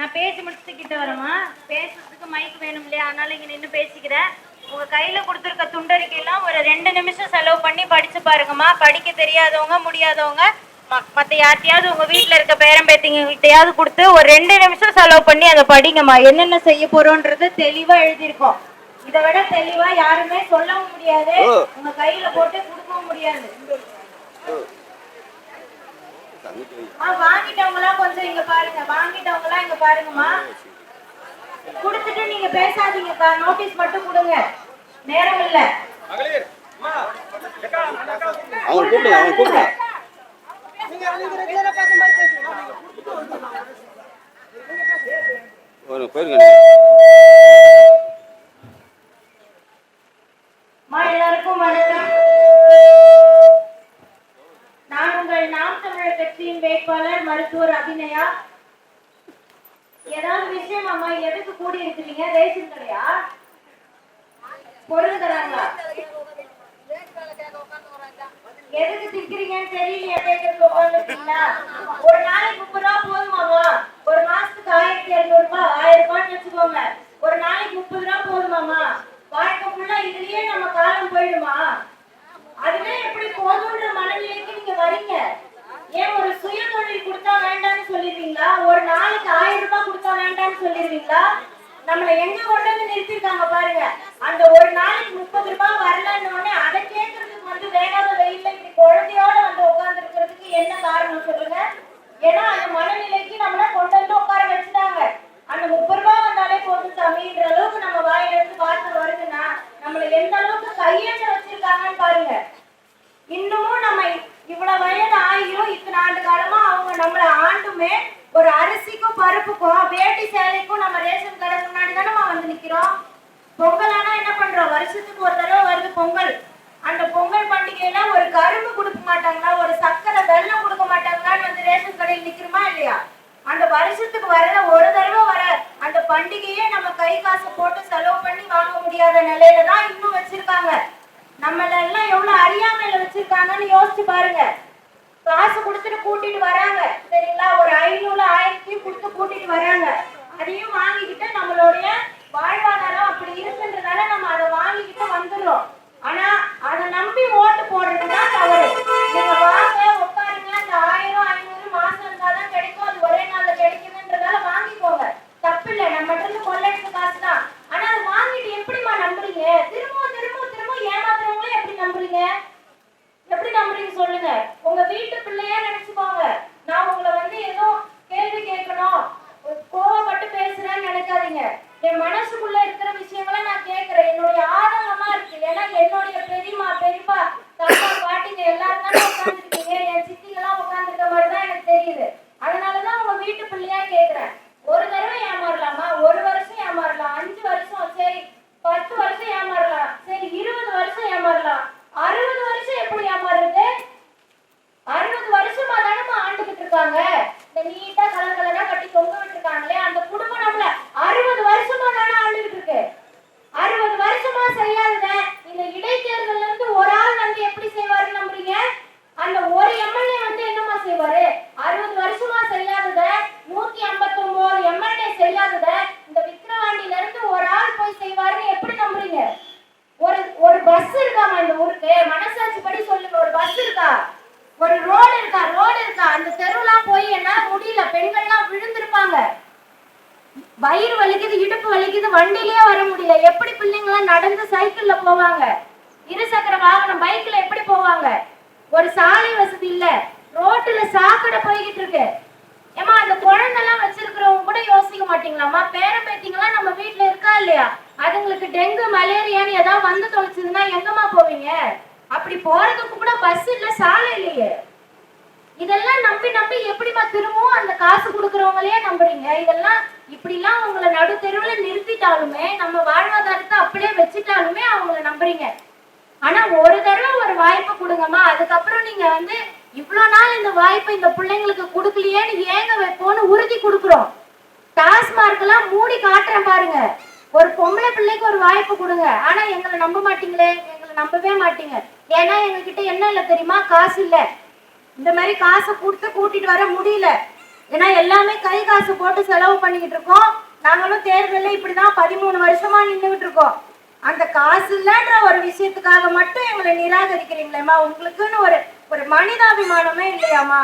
நான் பேசி முடிச்சுக்கிட்டு வரேம்மா. பேசுறதுக்கு மைக் வேணும் இல்லையா அதனால இங்க நின்று பேசிக்கிறேன். உங்க கையில கொடுத்துருக்க துண்டறிக்கையெல்லாம் ஒரு ரெண்டு நிமிஷம் செலவு பண்ணி படிச்சு பாருங்கம்மா. படிக்க தெரியாதவங்க முடியாதவங்க ம- மத்த யார்ட்டையாவது உங்க வீட்ல இருக்க பேரம்பேத்திங்ககிட்டயாவது கொடுத்து ஒரு ரெண்டு நிமிஷம் செலவு பண்ணி அதை படிங்கம்மா. என்னென்ன செய்ய போறோன்றது தெளிவா எழுதியிருக்கோம். இதை விட தெளிவா யாருமே சொல்லவும் முடியாது. உங்க கையில போட்டு கொடுக்கவும் முடியாது. வாங்கிட்டவங்களாம் கொஞ்சம் இங்க பாருங்க. வாங்கிட்டவங்களாம் இங்க பாருங்கம்மா. கொடுத்துட்டு நீங்க பேசாதீங்கக்கா நோட்டீஸ் மட்டும் கொடுங்க. நேரம் இல்ல. அவங்க கூப்பிடுங்க அவங்க கூப்பிடுங்க. ஒரு போயிருங்க விஷயம் அம்மா எதுக்கு கூடி இருக்கிறீங்க? ரேஷன் கடையா? பொருள் தராங்களா? எதுக்கு திக்கிறீங்கன்னு தெரியலையா கேட்கறதுக்கு உட்காந்துருக்கீங்களா ஒரு நாளைக்கு முப்பது ரூபா போதுமாமா ஒரு மாசத்துக்கு ஆயிரத்தி இருநூறு ரூபாய் ஆயிரம் ரூபாய்னு வச்சுக்கோங்க ஒரு நாளைக்கு முப்பது ரூபா போதுமாமா வாழ்க்கை ஃபுல்லா இதுலயே நம்ம காலம் போயிடுமா அதுவே எப்படி போதுன்ற மனநிலைக்கு நீங்க வரீங்க ஏன் ஒரு சுய தொழில் கொடுத்தா வேண்டாம்னு சொல்லிடுவீங்களா ஒரு நாளைக்கு ஆயிரம் ரூபாய் கொடுத்தா தெரியுங்களா நம்மள எங்க கொண்டு வந்து நிறுத்திருக்காங்க பாருங்க. அந்த ஒரு நாளைக்கு முப்பது ரூபாய் வரலன்னு உடனே அதை கேட்கறதுக்கு வந்து வேகாத வெயில்ல இப்படி குழந்தையோட வந்து உட்கார்ந்து இருக்கிறதுக்கு என்ன காரணம் சொல்லுங்க? ஏன்னா அந்த மனநிலைக்கு நம்மள கொண்டு வந்து உட்கார வச்சுட்டாங்க. அந்த முப்பது ரூபாய் வந்தாலே போதும் சாமின்ற அளவுக்கு நம்ம வாயில இருந்து வார்த்தை வருதுன்னா நம்மள எந்த அளவுக்கு கையேற்ற வச்சிருக்காங்கன்னு பாருங்க. இன்னமும் நம்ம இவ்வளவு வயது ஆகியும் இத்தனை ஆண்டு காலமா அவங்க நம்மளை ஆண்டுமே ஒரு அரிசிக்கும் பருப்புக்கும் வேட்டி சேலைக்கும் நம்ம ரேஷன் கடை முன்னாடி தானே வந்து நிக்கிறோம். பொங்கல் ஆனா என்ன பண்றோம்? வருஷத்துக்கு ஒரு தடவை வருது பொங்கல். அந்த பொங்கல் பண்டிகையில ஒரு கரும்பு கொடுக்க மாட்டாங்களா? ஒரு சக்கரை வெள்ளம் கொடுக்க மாட்டாங்களான்னு வந்து ரேஷன் கடையில் நிக்கிறோமா இல்லையா? அந்த வருஷத்துக்கு வர ஒரு தடவை வர அந்த பண்டிகையே நம்ம கை காசு போட்டு செலவு பண்ணி வாங்க முடியாத நிலையில தான் இன்னும் வச்சிருக்காங்க. நம்மள எல்லாம் எவ்வளவு அறியாமையில வச்சிருக்காங்கன்னு யோசிச்சு பாருங்க. காசு கொடுத்துட்டு கூட்டிட்டு வராங்க. சரிங்களா? ஒரு ஐநூறு ஆயிரத்தையும் கொடுத்து கூட்டிட்டு வராங்க. அதையும் வாங்கிக்கிட்டு நம்மளுடைய வாழ்வாதாரம் அப்படி இருக்குன்றதால நம்ம அதை வாங்கிக்கிட்டு வந்துடுறோம் ஆனா அதை நம்பி ஓட்டு போடுறதுதான் தவறு நீங்க வாங்க உட்காருங்க அந்த ஆயிரம் ஐநூறு மாசம் இருந்தாதான் கிடைக்கும் அது ஒரே நாள்ல கிடைக்குதுன்றதால வாங்கிக்கோங்க தப்பு இல்ல நம்ம இருந்து கொள்ளடிச்ச காசு தான் ஆனா அதை வாங்கிட்டு எப்படிம்மா நம்புறீங்க திரும்பவும் திரும்பவும் திரும்பவும் ஏமாத்துறவங்களே எப்படி நம்புறீங்க எப்படி நம்புறீங்க சொல்லுங்க உங்க வீட்டு பிள்ளையா நினைச்சுக்கோங்க நான் உங்களை வந்து ஏதோ கேள்வி கேட்கணும் கோவப்பட்டு பேசுறேன்னு நினைக்காதீங்க என் மனசுக்குள்ள இருக்கிற விஷயங்களை நான் கேட்கிறேன் என்னுடைய ஆதங்கமா இருக்கு ஏன்னா என்னுடைய பெரியம்மா பெரியப்பா தாத்தா பாட்டிங்க எல்லாரும் தானே உட்காந்துருக்கீங்க என் சித்திங்கெல்லாம் உட்காந்துருக்க மாதிரி தான் எனக்கு தெரியுது அதனாலதான் உங்க வீட்டு பிள்ளையா கேட்கிறேன் ஒரு தடவை ஏமாறலாமா ஒரு வருஷம் ஏமாறலாம் அஞ்சு வருஷம் சரி பத்து வருஷம் ஏமாறலாம் சரி இருபது வருஷம் ஏமாறலாம் அறுபது வருஷம் எப்படி ஏமாறுறது அறுபது வருஷமா தானமா ஆண்டுகிட்டு இருக்காங்க இந்த நீட்டா கலர் கலரா கட்டி தொங்க விட்டுருக்காங்களே அந்த குடும்பம் நம்மள அறுபது வருஷமா தானே ஆண்டுகிட்டு இருக்கு அறுபது வருஷமா செய்யாதத இந்த இடைத்தேர்தல்ல இருந்து ஒரு ஆள் வந்து எப்படி செய்வாருன்னு நம்புறீங்க அந்த ஒரு எம்எல்ஏ வந்து என்னமா செய்வாரு அறுபது வருஷமா செய்யாதத நூத்தி ஐம்பத்தி ஒன்பது எம்எல்ஏ செய்யாதத இந்த விக்கிரவாண்டியில இருந்து ஒரு ஆள் போய் செய்வாருன்னு எப்படி நம்புறீங்க? ஒரு ஒரு பஸ் இருக்காமா இந்த ஊருக்கு? மனசாட்சி படி சொல்லுங்க ஒரு பஸ் இருக்கா? ஒரு ரோடு இருக்கா? ரோடு இருக்கா? அந்த தெருவுலாம் போய் என்ன முடியல. பெண்கள்லாம் விழுந்திருப்பாங்க. வயிறு வலிக்குது இடுப்பு வலிக்குது வண்டியிலேயே வர முடியல. எப்படி பிள்ளைங்களாம் நடந்து சைக்கிள்ல போவாங்க? இருசக்கர வாகனம் பைக்ல எப்படி போவாங்க? ஒரு சாலை வசதி இல்ல. ரோட்டுல சாக்கடை போய்கிட்டு இருக்கு. ஏமா அந்த குழந்தைலாம் வச்சிருக்கிறவங்க கூட யோசிக்க மாட்டீங்களாமா பேரன் பேத்திங்களாம் நம்ம வீட்டுல இருக்கா இல்லையா? அதுங்களுக்கு டெங்கு மலேரியான்னு ஏதாவது வந்து தொலைச்சதுன்னா எங்கம்மா போவீங்க? அப்படி போறதுக்கு கூட பஸ் இல்ல சாலை இல்லையே. இதெல்லாம் நம்பி நம்பி எப்படிம்மா திரும்பவும் அந்த காசு கொடுக்கறவங்களையே நம்புறீங்க? இதெல்லாம் இப்படிலாம் உங்களை நடு தெருவில் நிறுத்திட்டாலுமே நம்ம வாழ்வாதாரத்தை அப்படியே வச்சுட்டாலுமே அவங்கள நம்புறீங்க. ஆனா ஒரு தடவை ஒரு வாய்ப்பு கொடுங்கம்மா. அதுக்கப்புறம் நீங்க வந்து இவ்வளோ நாள் இந்த வாய்ப்பை இந்த பிள்ளைங்களுக்கு கொடுக்கலையேன்னு ஏங்க வைப்போன்னு உறுதி கொடுக்குறோம். டாஸ்மார்க் எல்லாம் மூடி காட்டுறேன் பாருங்க. ஒரு பொம்பளை பிள்ளைக்கு ஒரு வாய்ப்பு கொடுங்க. ஆனா எங்களை நம்ப மாட்டீங்களே? எங்களை நம்பவே மாட்டீங்க. ஏன்னா எங்ககிட்ட என்ன இல்லை தெரியுமா? காசு இல்லை. இந்த மாதிரி காசை கொடுத்து கூட்டிட்டு வர முடியல. ஏன்னா எல்லாமே கை காசு போட்டு செலவு பண்ணிக்கிட்டு இருக்கோம். நாங்களும் தேர்தலில் இப்படிதான் பதிமூணு வருஷமா நின்றுகிட்டு இருக்கோம். அந்த காசு இல்லைன்ற ஒரு விஷயத்துக்காக மட்டும் எங்களை நிராகரிக்கிறீங்களேம்மா. உங்களுக்குன்னு ஒரு ஒரு மனிதாபிமானமே இல்லையாம்மா?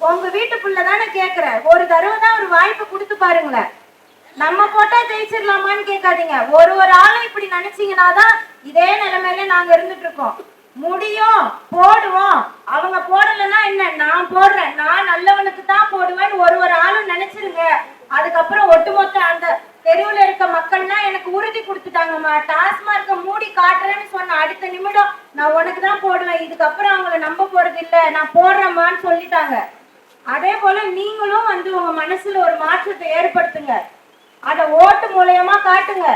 உங்க வீட்டுக்குள்ள தானே கேட்குறேன் ஒரு தடவை தான் ஒரு வாய்ப்பு கொடுத்து பாருங்களேன். நம்ம போட்டா ஜெயிச்சிடலாமான்னு கேட்காதீங்க. ஒரு ஒரு ஆளும் இப்படி நினைச்சீங்கன்னா தான் இதே நிலைமையில நாங்க இருந்துட்டு இருக்கோம் முடியும் போடுவோம். அவங்க போடலைன்னா என்ன? நான் போடுறேன். நான் நல்லவனுக்கு தான் போடுவேன்னு ஒரு ஒரு ஆளும் நினைச்சிருங்க. அதுக்கப்புறம் ஒட்டுமொத்த அந்த தெருவில் இருக்க மக்கள்லாம் எனக்கு உறுதி கொடுத்துட்டாங்கம்மா. டாஸ்மார்க்க மூடி காட்டுறேன்னு சொன்ன அடுத்த நிமிடம் நான் உனக்கு தான் போடுவேன். இதுக்கப்புறம் அவங்கள நம்ப போறது இல்ல நான் போடுறேம்மான்னு சொல்லிட்டாங்க. அதே போல நீங்களும் வந்து உங்க மனசுல ஒரு மாற்றத்தை ஏற்படுத்துங்க. அத ஓட்டு மூலியமா காட்டுங்க.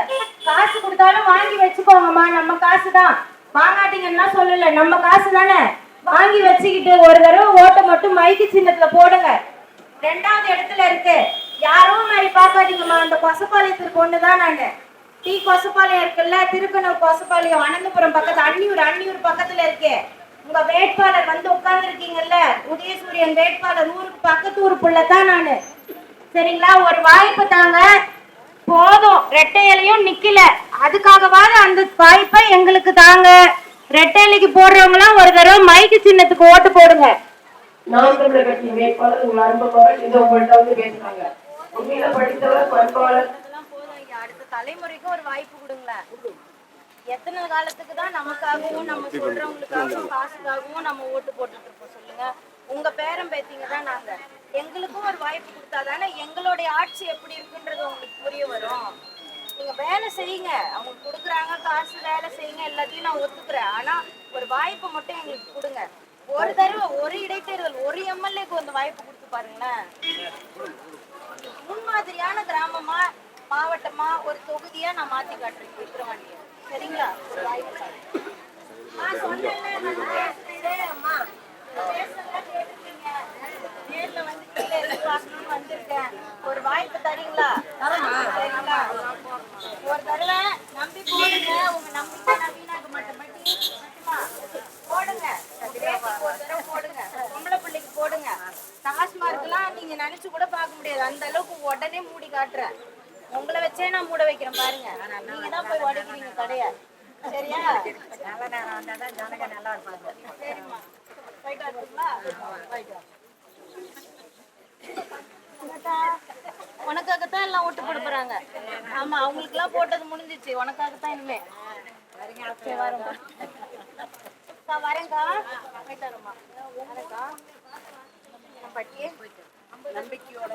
காசு கொடுத்தாலும் வாங்கி வச்சுக்கோங்கம்மா. நம்ம காசு தான் வாங்காதீங்கன்னா சொல்லல. நம்ம காசு தானே வாங்கி வச்சுக்கிட்டு ஒரு தடவை ஓட்டை மட்டும் மைக்கு சின்னத்துல போடுங்க. ரெண்டாவது இடத்துல இருக்கு. யாரும் மாதிரி பார்க்காதீங்கம்மா. அந்த கொசப்பாளையத்துக்கு பொண்ணு தான் நானு. டீ கொசப்பாளையம் இருக்குல்ல? திருக்கணூர் கொசப்பாளையம். அனந்தபுரம் பக்கத்து அன்னியூர் அன்னியூர் பக்கத்துல இருக்கு. உங்க வேட்பாளர் வந்து உட்கார்ந்து இருக்கீங்கல்ல உதயசூரியன் வேட்பாளர் ஊருக்கு பக்கத்து ஊர் தான் நானு. சரிங்களா? ஒரு வாய்ப்பு தாங்க. போதும். ரெட்டை இலையும் நிக்கல. அதுக்காகவாது அந்த வாய்ப்பை எங்களுக்கு தாங்க. ரெட்டை இலைக்கு போடுறவங்களாம் ஒரு தடவை மைக்கு சின்னத்துக்கு ஓட்டு போடுங்க. நாம் தமிழர் கட்சியின் வேட்பாளர் உங்கள் அன்பு மகள் இது உங்கள்கிட்ட வந்து பேசுறாங்க. உண்மையில படித்தவர் பண்பாளர். அதெல்லாம் போதும். ஐயா அடுத்த தலைமுறைக்கு ஒரு வாய்ப்பு கொடுங்களேன். எத்தனை காலத்துக்கு தான் நமக்காகவும் நம்ம சொல்றவங்களுக்காகவும் காசுக்காகவும் நம்ம ஓட்டு போட்டுட்டு இருப்போம் சொல்லுங்க. உங்க பேரம் பேத்திங்க தான் நாங்க. எங்களுக்கும் ஒரு வாய்ப்பு கொடுத்தாதானே எங்களுடைய ஆட்சி எப்படி இருக்குன்றது உங்களுக்கு புரிய வரும். நீங்க வேலை செய்யுங்க. அவங்க கொடுக்குறாங்க காசு வேலை செய்யுங்க எல்லாத்தையும் நான் ஒத்துக்கிறேன். ஆனா ஒரு வாய்ப்பு மட்டும் எங்களுக்கு கொடுங்க. ஒரு தடவை ஒரு இடைத்தேர்தல் ஒரு எம்எல்ஏக்கு வந்து வாய்ப்பு கொடுத்து பாருங்களேன். முன்மாதிரியான கிராமமா மாவட்டமா ஒரு தொகுதியா நான் மாத்தி காட்டுறேன் விக்ரவாண்டிய. சரிங்களா? ஒரு வாய்ப்பு. நான் பேசுறேன். அம்மா, நான் பேசுறதெல்லாம் கேட்டிருக்கீங்க. நேர்ல வந்து கீழே இருந்து பார்க்கணும்னு வந்திருக்கேன். ஒரு வாய்ப்பு தரீங்களா சரிங்களா ஒரு தடவை நம்பி போடுங்க. உங்க நம்பிக்கை வீணாக்க மாட்டேன் போடுங்க ஒரு தடவை போடுங்க பொம்பளை பிள்ளைக்கு போடுங்க டாஸ்மார்க்லாம் நீங்க நினைச்சு கூட பார்க்க முடியாது அந்த அளவுக்கு உடனே மூடி காட்டுறேன் உங்களை வச்சே நான் மூட வைக்கிறேன் பாருங்க நீங்க தான் போய் உடைக்கிறீங்க கடைய சரியா நல்ல நேரம் வந்தா ஜனங்க நல்லா இருப்பாங்க சரிம்மா போயிட்டு வரட்டுங்களா போயிட்டு உனக்காக தான் உனக்காகத்தான் எல்லாம் ஓட்டு போட போறாங்க. ஆமா அவங்களுக்கு எல்லாம் போட்டது முடிஞ்சிச்சு. உனக்காகத்தான் இனிமே. சரி, வரேன்க்கா. பட்டியே. நம்பிக்கையோட